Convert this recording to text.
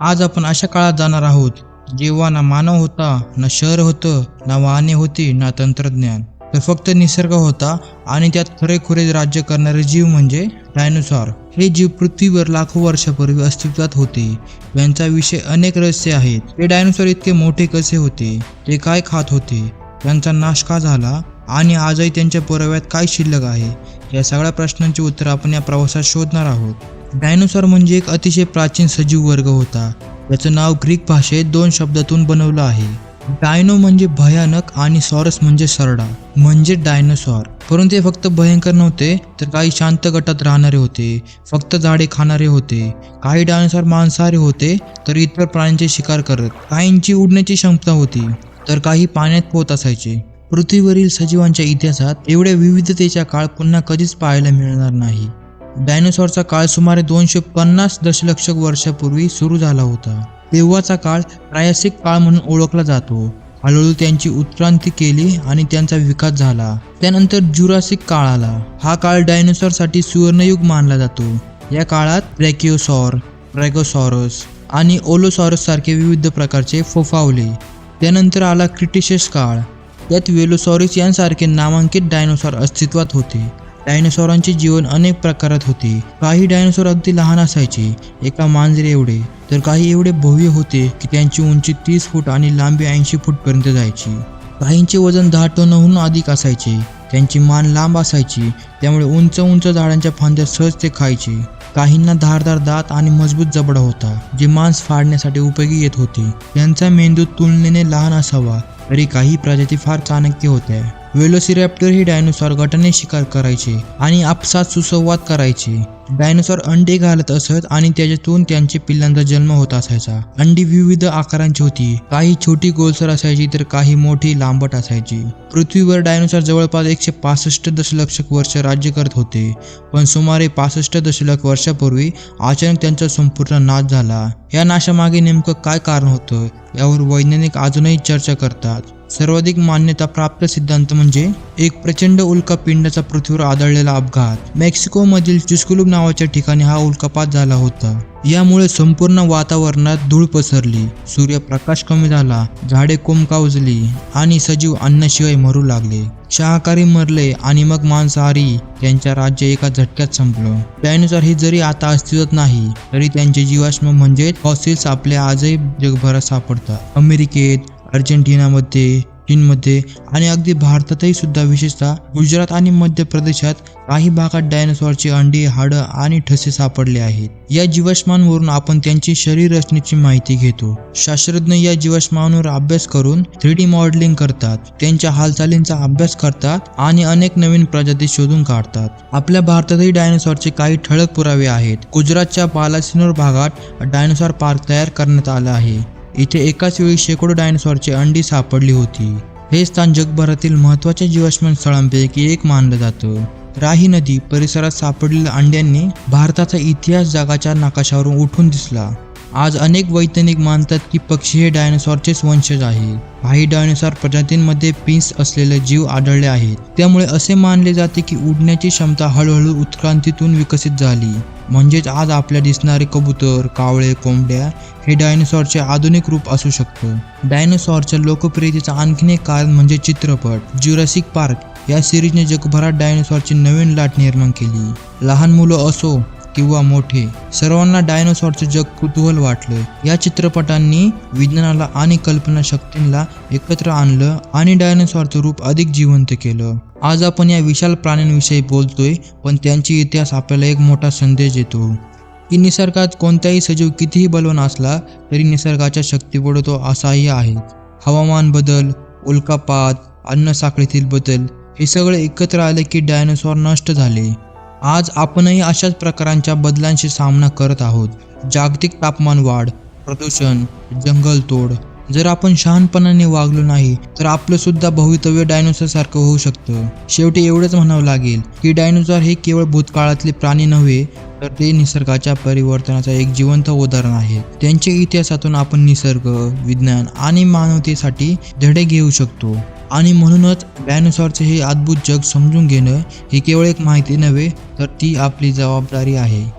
आज आपण अशा काळात जाणार आहोत जेव्हा ना मानव होता ना शहर होतं ना वाहने होती ना तंत्रज्ञान. तर फक्त निसर्ग होता आणि त्यात खरेखुरे राज्य करणारे जीव म्हणजे डायनोसॉर. हे जीव पृथ्वीवर लाखो वर्षापूर्वी अस्तित्वात होते. यांचा विषय अनेक रहस्य आहेत. ते डायनोसॉर इतके मोठे कसे होते? ते काय खात होते? त्यांचा नाश का झाला? आणि आजही त्यांच्या पुराव्यात काय शिल्लक आहे? या सगळ्या प्रश्नांची उत्तर आपण या प्रवासात शोधणार आहोत. डायनोसॉर म्हणजे एक अतिशय प्राचीन सजीव वर्ग होता. याचं नाव ग्रीक भाषेत दोन शब्दातून बनवलं आहे. डायनो म्हणजे भयानक आणि सॉरस म्हणजे सरडा म्हणजे डायनोसॉर. परंतु ते फक्त भयंकर नव्हते तर काही शांत गटात राहणारे होते फक्त झाडे खाणारे होते काही डायनोसॉर मांसाहारी होते तर इतर प्राण्यांचे शिकार करत काहींची उडण्याची क्षमता होती तर काही पाण्यात पोहत असायचे. पृथ्वीवरील सजीवांच्या इतिहासात एवढ्या विविधतेचा काळ पुन्हा कधीच पाहायला मिळणार नाही. डायनोसॉरचा काळ सुमारे दोनशे पन्नास दशलक्ष वर्षापूर्वी सुरू झाला होता. तेव्हाचा काळ ट्रायसिक काळ म्हणून ओळखला जातो. हळूहळू त्यांची उत्क्रांती केली आणि त्यांचा विकास झाला. त्यानंतर जुरासिक काळ आला. हा काळ डायनोसॉरसाठी सुवर्णयुग मानला जातो. या काळात ब्रॅकिओसॉर ब्रॅगोसॉरस आणि ओलोसॉरस सारखे विविध प्रकारचे फोफावले. त्यानंतर आला क्रिटिशस काळ. यात वेलोसॉरिस यांसारखे नामांकित डायनोसॉर अस्तित्वात होते. डायनोसॉरांचे जीवन अनेक प्रकारात होते. काही डायनोसॉर अगदी लहान असायचे. एका मांजरे एवढे. तर काही एवढे भव्य होते की त्यांची उंची तीस फूट आणि लांबी ऐंशी फूटपर्यंत जायची. काहींचे वजन दहा टनहून अधिक असायचे. त्यांची मान लांब असायची. त्यामुळे उंच उंच झाडांच्या फांद्या सहज ते खायचे. काहींना धारदार दात आणि मजबूत जबडा होता जे मांस फाडण्यासाठी उपयोगी येत होते. त्यांचा मेंदू तुलनेने लहान असावा. तरी काही प्रजाती फार चाणक्य होत्या. वेलोसिरॅप्टर ही डायनोसॉर गटाने शिकार करायचे आणि आपसात सुसंवाद करायचे. डायनोसॉर अंडे घालत असत आणि त्याच्यातून त्यांचे पिल्लांचा जन्म होत असायचा. अंडी विविध आकारांची होती. काही छोटी गोलसर असायची तर काही मोठी लांबट असायची. पृथ्वीवर डायनोसॉर जवळपास एकशे पासष्ट दशलक्ष वर्ष राज्य करत होते. पण सुमारे पासष्ट दशलक्ष वर्षापूर्वी अचानक त्यांचा संपूर्ण नाश झाला. या नाशामागे नेमकं काय कारण होतं यावर वैज्ञानिक अजूनही चर्चा करतात. सर्वाधिक मान्यता प्राप्त सिद्धांत म्हणजे एक प्रचंड उल्कापिंडाचा पृथ्वीवर आदळलेला अपघात. मेक्सिको मधील चुस्कुलूब नावाच्या ठिकाणी हा उल्कापात झाला होता. यामुळे संपूर्ण वातावरणात धूळ पसरली सूर्यप्रकाश कमी झाला झाडे कोमकावजली आणि सजीव अन्नाशिवाय मरू लागले. शाकाहारी मरले आणि मग मांसाहारी त्यांच्या राज्य एका झटक्यात संपलं. डायनोसॉर हे जरी आता अस्तित्वात नाही तरी त्यांचे जीवाश्म म्हणजे फॉसिल्स आपल्या आजही जगभरात सापडतात. अमेरिकेत अर्जेंटिनामध्ये चीनमध्ये आणि अगदी भारतातही सुद्धा विशेषतः गुजरात आणि मध्य प्रदेशात काही भागात डायनोसॉरची अंडी हाडं आणि ठसे सापडले आहेत. या जीवाश्मांवरून आपण त्यांची शरीर रचनेची माहिती घेतो. शास्त्रज्ञ या जीवाश्मांवर अभ्यास करून थ्री डी मॉडेलिंग करतात. त्यांच्या हालचालींचा अभ्यास करतात आणि अनेक नवीन प्रजाती शोधून काढतात. आपल्या भारतातही डायनोसॉरचे काही ठळक पुरावे आहेत. गुजरातच्या बालासिनोर भागात डायनोसॉर पार्क तयार करण्यात आला आहे. इथे एकाच वेळी शेकडो डायनोसॉरची अंडी सापडली होती. हे स्थान जगभरातील महत्त्वाच्या जीवाश्म स्थळांपैकी एक मानलं जातं. राही नदी परिसरात सापडलेल्या अंड्यांनी भारताचा इतिहास जगाच्या नकाशावरून उठून दिसला. आज अनेक वैज्ञानिक मानतात की पक्षी हे डायनोसॉरचेच वंशज आहे. काही डायनोसॉर प्रजातींमध्ये पिन्स असलेले जीव आढळले आहेत. त्यामुळे असे मानले जाते की उडण्याची क्षमता हळूहळू उत्क्रांतीतून विकसित झाली. म्हणजेच आज आपल्या दिसणारे कबूतर कावळे कोंबड्या हे डायनोसॉरचे आधुनिक रूप असू शकतं. डायनोसॉरच्या लोकप्रियतेचं आणखीन एक कारण म्हणजे चित्रपट. ज्युरासिक पार्क या सिरीजने जगभरात डायनोसॉरची नवीन लाट निर्माण केली. लहान मुलं असो किंवा मोठे सर्वांना डायनोसॉरचे जग कुतूहल वाटलं. या चित्रपटांनी विज्ञानाला आणि कल्पनाशक्तींना एकत्र आणलं आणि डायनोसॉरचं रूप अधिक जिवंत केलं. आज आपण या विशाल प्राण्यांविषयी बोलतोय पण त्यांची इतिहास आपल्याला एक मोठा संदेश देतो. की निसर्गात कोणताही सजीव कितीही बलवान असला तरी निसर्गाच्या शक्तीपुढे तो असाही आहे. हवामान बदल उल्कापात अन्न साखळीतील बदल हे सगळे एकत्र आले की डायनोसॉर नष्ट झाले. आज आपणही अशाच प्रकारांच्या बदलांशी सामना करत आहोत. जागतिक तापमान वाढ प्रदूषण जंगलतोड जर आपण शहाणपणाने वागलो नाही तर आपलं सुद्धा भवितव्य डायनोसॉर सारखं होऊ शकतं. शेवटी एवढंच म्हणावं लागेल की डायनोसॉर हे केवळ भूतकाळातले प्राणी नव्हे तर ते निसर्गाच्या परिवर्तनाचा एक जिवंत उदाहरण आहे. त्यांच्या इतिहासातून आपण निसर्ग विज्ञान आणि मानवतेसाठी धडे घेऊ शकतो. आणि म्हणूनच डायनोसॉरचे हे अद्भुत जग समजून घेणं ही केवळ एक माहिती नव्हे तर ती आपली जबाबदारी आहे.